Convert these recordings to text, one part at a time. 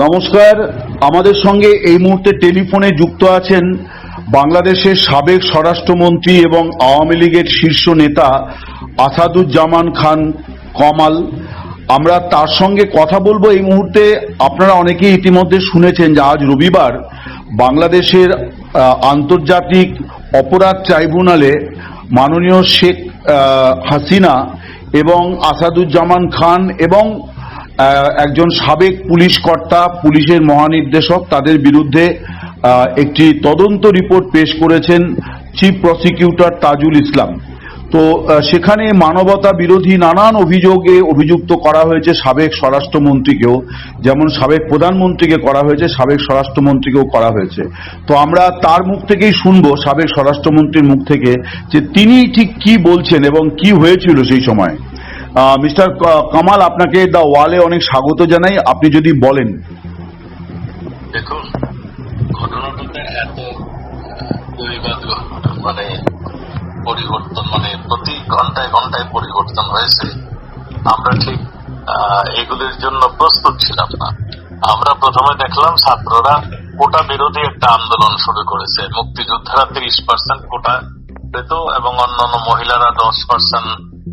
নমস্কার, আমাদের সঙ্গে এই মুহূর্তে টেলিফোনে যুক্ত আছেন বাংলাদেশের সাবেক স্বরাষ্ট্রমন্ত্রী এবং আওয়ামী লীগের শীর্ষ নেতা আসাদুজ্জামান খান কমাল। আমরা তার সঙ্গে কথা বলব এই মুহূর্তে। আপনারা অনেকেই ইতিমধ্যে শুনেছেন যে আজ রবিবার বাংলাদেশের আন্তর্জাতিক অপরাধ ট্রাইব্যুনালে মাননীয় শেখ হাসিনা এবং আসাদুজ্জামান খান এবং একজন সাবেক পুলিশ কর্তা, পুলিশের মহানির্দেশক, তাদের বিরুদ্ধে একটি তদন্ত রিপোর্ট পেশ করেছেন চিফ প্রসিকিউটর তাজুল ইসলাম। তো সেখানে মানবতা বিরোধী নানান অভিযোগে অভিযুক্ত করা হয়েছে সাবেক স্বরাষ্ট্রমন্ত্রীকেও, যেমন সাবেক প্রধানমন্ত্রীকে করা হয়েছে, সাবেক স্বরাষ্ট্রমন্ত্রীকেও করা হয়েছে। তো, আমরা তার মুখ থেকেই শুনব, সাবেক স্বরাষ্ট্রমন্ত্রীর মুখ থেকে, যে তিনি ঠিক কি বলছেন এবং কি হয়েছিল সেই সময়। মিস্টার কামাল, আপনাকে দ্য ওয়ালে অনেক স্বাগত জানাই। আপনি যদি বলেন। দেখুন মানে পরিবর্তন মানে প্রতি ঘন্টায় ঘন্টায় পরিবর্তন হয়েছে। আমরা ঠিক এগুলির জন্য প্রস্তুত ছিলাম না। আমরা প্রথমে দেখলাম ছাত্ররা কোটা বিরোধী একটা আন্দোলন শুরু করেছে। মুক্তিযোদ্ধারা তিরিশ পার্সেন্ট কোটা পেত এবং অন্যান্য মহিলারা দশ পার্সেন্ট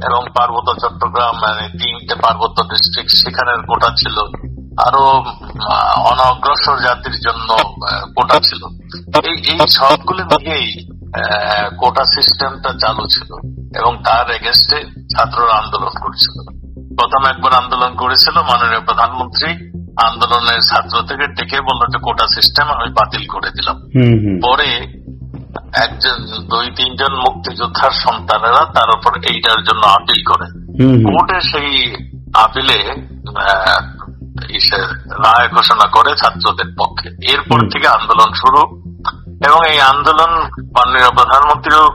এবং পার্বত্য চট্টগ্রাম মানে তিনটে পার্বত্য ডিস্ট্রিক্ট সেখানের কোটা ছিল। আরও অনগ্রসর জাতির জন্য কোটা ছিল। এই এই সবগুলো মিলিয়েই কোটা সিস্টেমটা চালু ছিল এবং তার এগেনস্টে ছাত্ররা আন্দোলন করছিল। প্রথম একবার আন্দোলন করেছিল মাননীয় প্রধানমন্ত্রী। আন্দোলনের ছাত্র থেকে ডেকে বলল যে কোটা সিস্টেম আমি বাতিল করে দিলাম। পরে একজন দুই তিনজন মুক্তিযোদ্ধার সন্তানেরা তার উপর এইটার জন্য আপিল করে। কোর্টে সেই আপিলে রায় ঘোষণা করে ছাত্রদের পক্ষে। এরপর থেকে আন্দোলন শুরু এবং এই আন্দোলন মাননীয় প্রধানমন্ত্রীও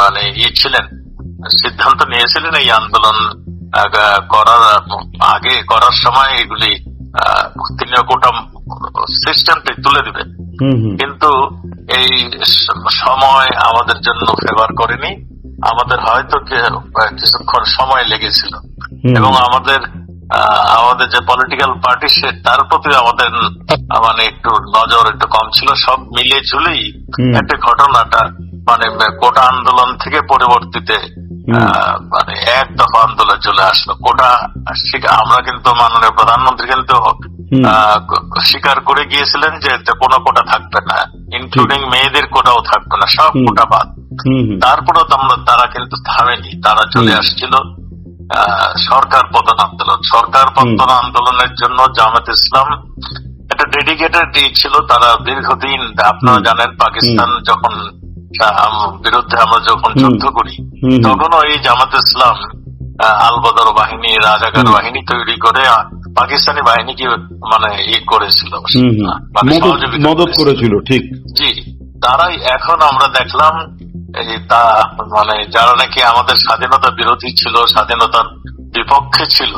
মানে ইয়ে ছিলেন সিদ্ধান্ত নিয়েছিলেন এই আন্দোলন করার আগে করার সময় এগুলি আহ, তিনিও কোটা সিস্টেমটি তুলে দিবেন। কিন্তু এই সময় আমাদের জন্য ফেভার করেনি। আমাদের হয়তো কিছুক্ষণ সময় লেগেছিল। এবং আমাদের আমাদের যে পলিটিক্যাল পার্টি সে তার প্রতি আমাদের মানে একটু নজর একটু কম ছিল। সব মিলে ঝুলেই একটা ঘটনাটা মানে কোটা আন্দোলন থেকে পরবর্তীতে মানে এক দফা আন্দোলন চলে আসলো। কোটা আমরা কিন্তু মাননীয় প্রধানমন্ত্রী কিন্তু স্বীকার করে গিয়েছিলেন যে কোনো কোটা থাকবে না ইনক্লুডিং মেয়েদের কোটাও থাকবে না সব কোটা বাদ। তারপরেও তো আমরা তারা কিন্তু থামেনি তারা চলে। আসছিল। আহ, সরকার পতন আন্দোলন। সরকার পতন আন্দোলনের জন্য জামাত ইসলাম একটা ডেডিকেটেড ছিল। তারা দীর্ঘদিন আপনারা জানেন পাকিস্তান যখন বিরুদ্ধে আমরা যখন যুদ্ধ করি। তখনও এই জামাত ইসলাম আলবদর বাহিনী রাজাকার বাহিনী তৈরি করে পাকিস্তানি বাহিনীকে মানে ই করেছিল। মদত করেছিল। ঠিক। জি তারাই এখন আমরা দেখলাম এই তা মানে যারা নাকি আমাদের স্বাধীনতা বিরোধী ছিল স্বাধীনতার বিপক্ষে ছিল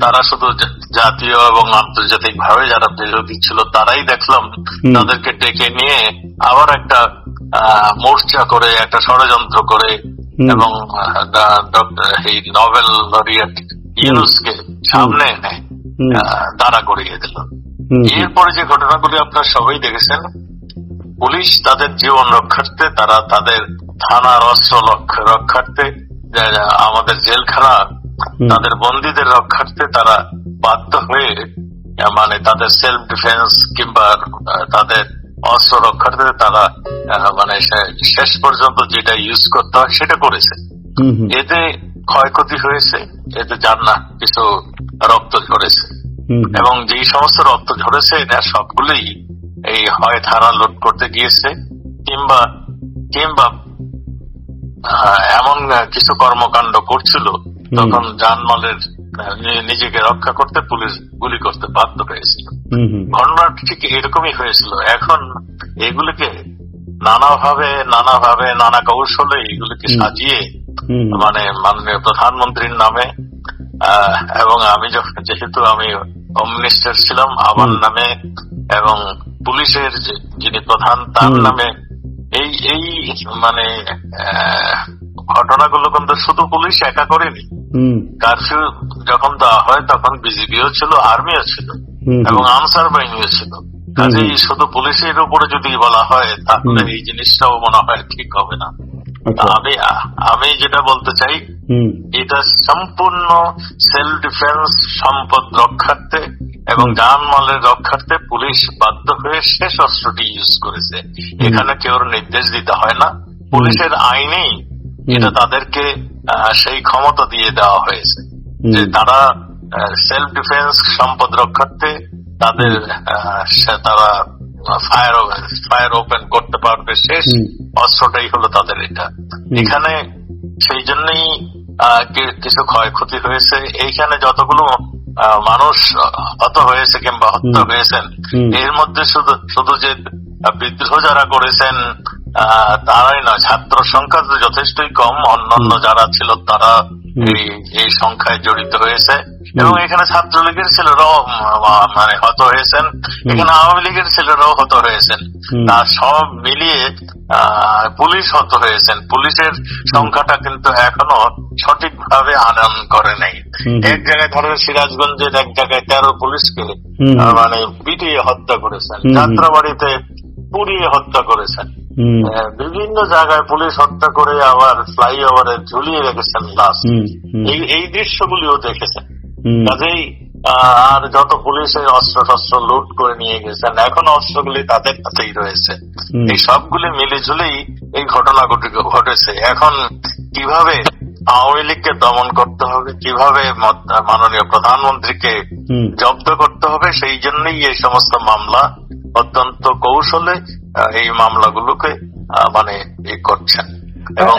তারা শুধু জাতীয় এবং আন্তর্জাতিক ভাবে যারা বিরোধী ছিল তারাই দেখলাম তাদেরকে ডেকে নিয়ে আবার একটা মোর্চা করে একটা ষড়যন্ত্র করে এবং এই নোবেল লরিয়েট ইউনুসকে সামনে এনে দাঁড়া করিয়ে দিল। এরপরে যে ঘটনাগুলি আপনারা সবাই দেখেছেন পুলিশ তাদের জীবন রক্ষার্থে তারা তাদের থানার অস্ত্র রক্ষার্থে আমাদের জেলখানা। তাদের বন্দীদের রক্ষার্থে তারা বাধ্য হয়ে মানে তাদের সেলফ ডিফেন্স কিংবা তাদের অস্ত্র রক্ষার্থে তারা মানে শেষ পর্যন্ত যেটা ইউজ করতে হয় সেটা করেছে। এতে ক্ষয়ক্ষতি হয়েছে এতে যার না কিছু রক্ত ঝরেছে। এবং যেই সমস্ত রক্ত ঝরেছে এটা সবগুলোই এই হয় ধারা লোড করতে গিয়েছে কিংবা কিংবা এমন কিছু কর্মকাণ্ড করছিল তখন জানমালের নি- নিজেকে রক্ষা করতে পুলিশ গুলি করতে বাধ্য হয়েছিল। ঘটনা ঠিক এরকমই হয়েছিল। এখন এগুলিকে নানাভাবে নানাভাবে নানা কৌশলে এগুলিকে সাজিয়ে। মানে মাননীয় প্রধানমন্ত্রীর নামে এবং আমি যখন যেহেতু আমি হোম মিনিস্টার ছিলাম আমার নামে এবং পুলিশের যিনি প্রধান তার নামে এই এই মানে ঘটনাগুলো কিন্তু শুধু পুলিশ একা করেনি কারফিউ যখন দেওয়া হয় তখন বিজিবিও ছিল আর্মিও ছিল। এবং আনসার বাহিনীও ছিল। কাজেই শুধু পুলিশের উপরে যদি বলা হয় তাহলে এই জিনিসটাও মনে হয় ঠিক হবে না। আচ্ছা। আমি আমি যেটা বলতে চাই এটা সম্পূর্ণ সেলফ ডিফেন্স সম্পদ রক্ষার্থে এবং জানমালের রক্ষার্থে পুলিশ বাধ্য হয়ে শেষ অস্ত্রটি ইউজ করেছে। এখানে কেউ নির্দেশ দিতে হয় না। পুলিশের আইনেই এটা তাদেরকে সেই ক্ষমতা দিয়ে দেওয়া হয়েছে। যে তারা সেলফ ডিফেন্স সম্পদ রক্ষার্থে তাদের তারা ফায়ার ফায়ার ওপেন করতে পারবে শেষ। অস্ত্রটাই হলো তাদের এটা। এখানে সেই জন্যই কিছু ক্ষয়ক্ষতি হয়েছে। এইখানে যতগুলো মানুষ হত হয়েছে কিংবা হত্যা হয়েছেন এর মধ্যে শুধু শুধু যে বিদ্রোহ যারা করেছেন তারাই নয় ছাত্র সংখ্যা তো যথেষ্টই কম। অন্যান্য যারা ছিল তারা এই সংখ্যায় জড়িত হয়েছে। এবং এখানে ছাত্রলীগের ছেলেরাও মানে হত হয়েছেন। এখানে আওয়ামী লীগের ছেলেরাও হত হয়েছেন। তা সব মিলিয়ে পুলিশ হত হয়েছেন। পুলিশের সংখ্যাটা কিন্তু এখনও সঠিকভাবে আনয়ন করে নাই। এক জায়গায় ধরেন সিরাজগঞ্জের এক জায়গায় তেরো পুলিশকে মানে পিটিয়ে হত্যা করেছেন। যাত্রাবাড়িতে পুড়িয়ে হত্যা করেছেন। বিভিন্ন জায়গায় পুলিশ হত্যা করে আবার ফ্লাইওভারে ঝুলিয়ে রেখেছেন লাশ। এই এই দৃশ্যগুলিও দেখেছেন। কাজেই আর যত পুলিশের অস্ত্র শস্ত্র লুট করে নিয়ে গেছেন এখন অস্ত্রগুলি তাদের হাতেই রয়েছে। এই সবগুলি মিলে ঝুলেই এই ঘটনা ঘটেছে। এখন কীভাবে আওয়ামী লীগকে দমন করতে হবে কীভাবে মাননীয় প্রধানমন্ত্রীকে জব্দ করতে হবে সেই জন্যই এই সমস্ত মামলা অত্যন্ত কৌশলে এই মামলাগুলোকে মানে ই করছেন। এবং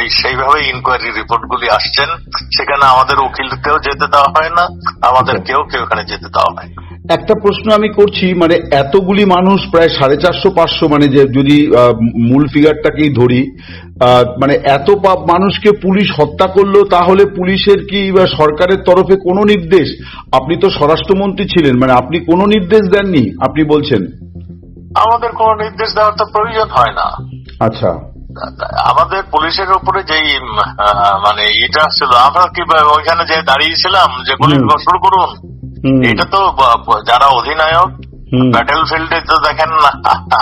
এই সেইভাবে ইনকোয়ারি রিপোর্ট গুলি আসছেন সেখানে আমাদের উকিলকেও যেতে দেওয়া হয় না আমাদের আচ্ছা। কেউ কেউ এখানে যেতে দেওয়া হয় একটা প্রশ্ন আমি করছি মানে এতগুলি মানুষ প্রায় সাড়ে চারশো পাঁচশো মানে যে যদি মূল ফিগারটাকেই ধরি মানে এত মানুষকে পুলিশ হত্যা করল তাহলে পুলিশের কি বা সরকারের তরফে কোনো নির্দেশ? আপনি তো স্বরাষ্ট্রমন্ত্রী ছিলেন মানে আপনি কোনো নির্দেশ দেননি আপনি বলছেন। আমাদের কোন নির্দেশ দেওয়ার তো প্রয়োজন হয় না। আচ্ছা। আমাদের পুলিশের উপরে যেই মানে এটা ছিল আমরা কি ওইখানে যে দাঁড়িয়েছিলাম যে গুলি। শুরু করুন এটা তো যারা অধিনায়ক ব্যাটেল ফিল্ডে তো দেখেন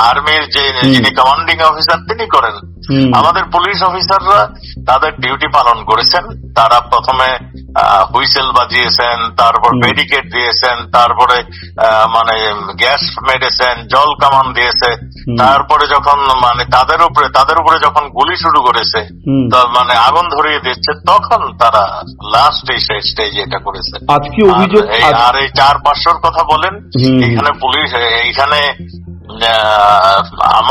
আর্মির যে যিনি কমান্ডিং অফিসার তিনি করেন। আমাদের পুলিশ অফিসাররা তাদের ডিউটি পালন করেছেন। তারা প্রথমে হুইসেল বাজিয়েছেন তারপর। ব্যারিকেড দিয়েছেন তারপরে মানে গ্যাস মেরেছেন জল কামান দিয়েছে। তারপরে যখন মানে তাদের উপরে তাদের উপরে যখন গুলি শুরু করেছে মানে আগুন ধরিয়ে দিচ্ছে তখন তারা লাস্ট এই স্টেজে এটা করেছে। আর এই- চার পাঁচশোর কথা বলেন এখানে পুলিশ এইখানে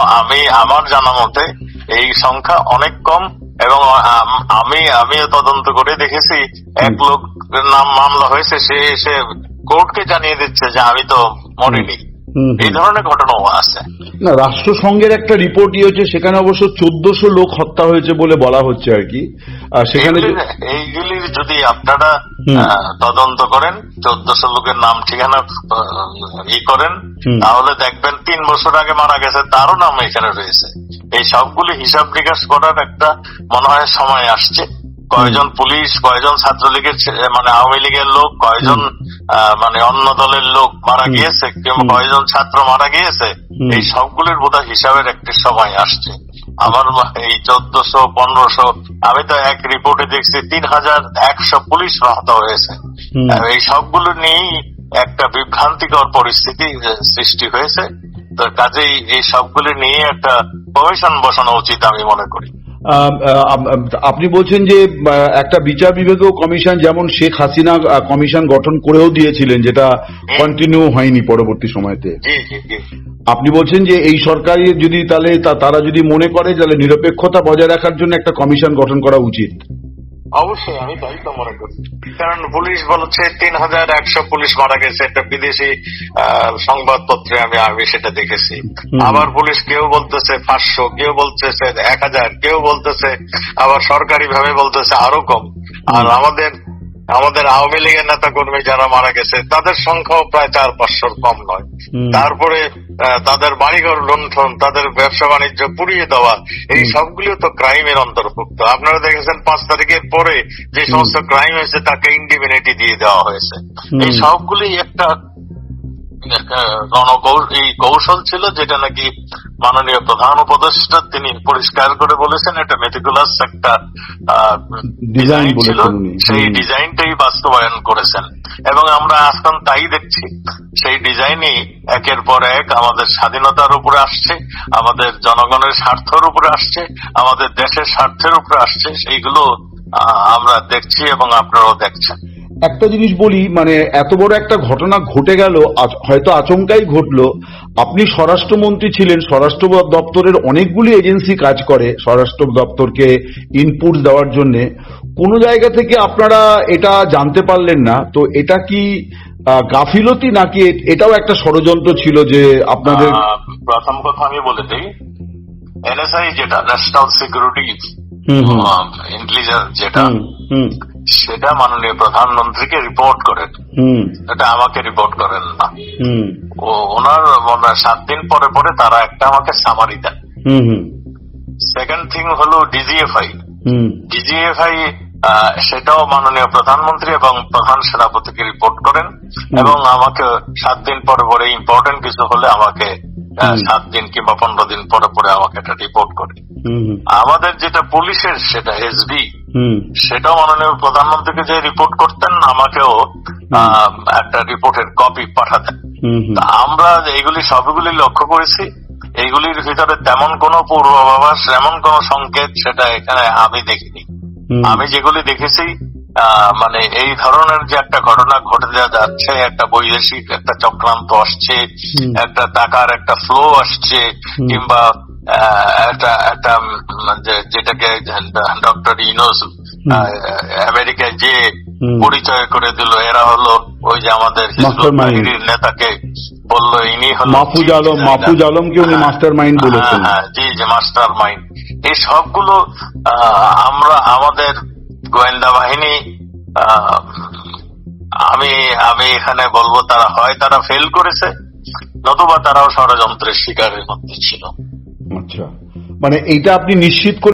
আমি আমার জানা মতে এই সংখ্যা অনেক কম এবং আম- আমি আমিও তদন্ত করে দেখেছি এক লোক নাম মামলা হয়েছে সে এসে কোর্টকে জানিয়ে দিচ্ছে যে আমি তো মরিনি। এই ধরনের ঘটনাও আছে। না রাষ্ট্রসংঘের একটা রিপোর্ট হয়েছে সেখানে অবশ্য চোদ্দশো লোক হত্যা হয়েছে বলে বলা হচ্ছে আর কি। আর সেখানে এইগুলির যদি আপনারা তদন্ত করেন চোদ্দশো লোকের নাম ঠিকানা ই করেন তাহলে দেখবেন তিন বছর আগে মারা গেছে তারও নাম এখানে রয়েছে। এই সবগুলি হিসাব নিকাশ করার একটা মনে হয় সময় আসছে। কয়জন পুলিশ কয়জন ছাত্রলীগের মানে আওয়ামী লীগের লোক কয়জন মানে অন্য দলের লোক মারা গিয়েছে। কয়জন ছাত্র মারা গিয়েছে এই সবগুলির বোধহয় হিসাবের একটি সময় আসছে। আমার এই চোদ্দশো পনেরোশো আমি তো এক রিপোর্টে দেখছি তিন হাজার একশো পুলিশ আহত হয়েছে। আর এই সবগুলো নিয়েই একটা বিভ্রান্তিকর পরিস্থিতি সৃষ্টি হয়েছে। তো কাজেই এই সবগুলি নিয়ে একটা কমিশন বসানো উচিত আমি মনে করি। আপনি বলছেন যে একটা বিচার বিভাগীয় কমিশন যেমন শেখ হাসিনা কমিশন গঠন করেও দিয়েছিলেন যেটা কন্টিনিউ হয়নি পরবর্তী সময়তে। আপনি বলছেন যে এই সরকারি যদি তাহলে তারা যদি মনে করে তাহলে নিরপেক্ষতা বজায় রাখার জন্য একটা কমিশন গঠন করা উচিত। অবশ্যই আমি তাই তো মনে করি কারণ পুলিশ বলছে তিন হাজার একশো পুলিশ মারা গেছে একটা বিদেশি সংবাদপত্রে আমি আমি সেটা দেখেছি। আবার পুলিশ কেউ বলতেছে পাঁচশো কেউ বলতেছে এক হাজার কেউ বলতেছে আবার সরকারি ভাবে বলতেছে আরও কম। আর আমাদের আমাদের আওয়ামী লীগের নেতা কর্মী যারা মারা গেছে তাদের সংখ্যাও প্রায় চার পাঁচশোর কম নয়। তারপরে তাদের বাড়িঘর লুণ্ঠন তাদের ব্যবসা বাণিজ্য পুড়িয়ে দেওয়া এই সবগুলো তো ক্রাইমের অন্তর্ভুক্ত। আপনারা দেখেছেন পাঁচ তারিখের পরে যে সমস্ত ক্রাইম হয়েছে তাকে ইন্ডিমিনিটি দিয়ে দেওয়া হয়েছে। এই সবগুলি একটা এই কৌশল ছিল যেটা নাকি মাননীয় প্রধান উপদেষ্টা তিনি পরিষ্কার করে বলেছেন এটা মেটিকুলাস একটা ডিজাইন ছিল। সেই ডিজাইনটাই বাস্তবায়ন করেছেন। এবং আমরা এখন তাই দেখছি। সেই ডিজাইনই একের পর এক আমাদের স্বাধীনতার উপরে আসছে আমাদের জনগণের স্বার্থের উপরে আসছে আমাদের দেশের স্বার্থের উপরে আসছে। সেইগুলো আমরা দেখছি এবং আপনারাও দেখছেন। একটা জিনিস বলি মানে এত বড় একটা ঘটনা ঘটে গেল হয়তো আচমকাই ঘটলো। আপনি স্বরাষ্ট্রমন্ত্রী ছিলেন স্বরাষ্ট্র দপ্তরের অনেকগুলি এজেন্সি কাজ করে স্বরাষ্ট্র দপ্তরকে ইনপুট দেওয়ার জন্য। কোনো জায়গা থেকে আপনারা এটা জানতে পারলেন না। তো এটা কি গাফিলতি নাকি এটাও একটা ষড়যন্ত্র ছিল যে আপনাদের প্রথম কথা আমি বলে দিই এনএসআই যেটা ন্যাশনাল সিকিউরিটি ইন্টেলিজেন্স যেটা সেটা মাননীয় প্রধানমন্ত্রীকে রিপোর্ট করেন। এটা আমাকে রিপোর্ট করেন না। ও ওনার সাত দিন পরে পরে তারা একটা আমাকে সামারি দেন। সেকেন্ড থিং হলো ডিজিএফআই ডিজিএফআই সেটাও মাননীয় প্রধানমন্ত্রী এবং প্রধান সেনাপতিকে রিপোর্ট করেন এবং আমাকে সাত দিন পরে পরে ইম্পর্টেন্ট কিছু হলে আমাকে সাত দিন কিংবা পনেরো দিন পরে পরে আমাকে এটা রিপোর্ট করে। আমাদের যেটা পুলিশের সেটা এসবি সেটাও মাননীয় প্রধানমন্ত্রীকে যে রিপোর্ট করতেন আমাকেও একটা রিপোর্টের কপি পাঠাতেন। আমরা এইগুলি সবগুলি লক্ষ্য করেছি। এইগুলির ভিতরে তেমন কোনো পূর্বাভাস এমন কোন সংকেত সেটা এখানে আমি দেখিনি। আমি যেগুলি দেখেছি আহ, মানে এই ধরনের যে একটা ঘটনা ঘটে যাচ্ছে একটা বৈদেশিক একটা চক্রান্ত আসছে একটা টাকার একটা ফ্লো আসছে কিংবা একটা একটা যেটাকে ডক্টর ইনোস আমেরিকায় যে পরিচয় করে দিল এরা হলো ওই যে আমাদের নেতাকে বলল ইনি হলো মাহফুজ আলম designer। মাহফুজ আলমকে উনি হ্যাঁ, মাস্টার মাইন্ড বলেছেন। হ্যাঁ, হ্যাঁ, জি জি মাস্টার মাইন্ড এই সবগুলো আহ, আমরা আমাদের গোয়েন্দা বাহিনী আহ, আমি আমি এখানে বলব তারা হয় তারা ফেল করেছে নতুবা তারাও ষড়যন্ত্রের শিকারের মধ্যে ছিল। আচ্ছা। মানে এইটা আপনি নিশ্চিত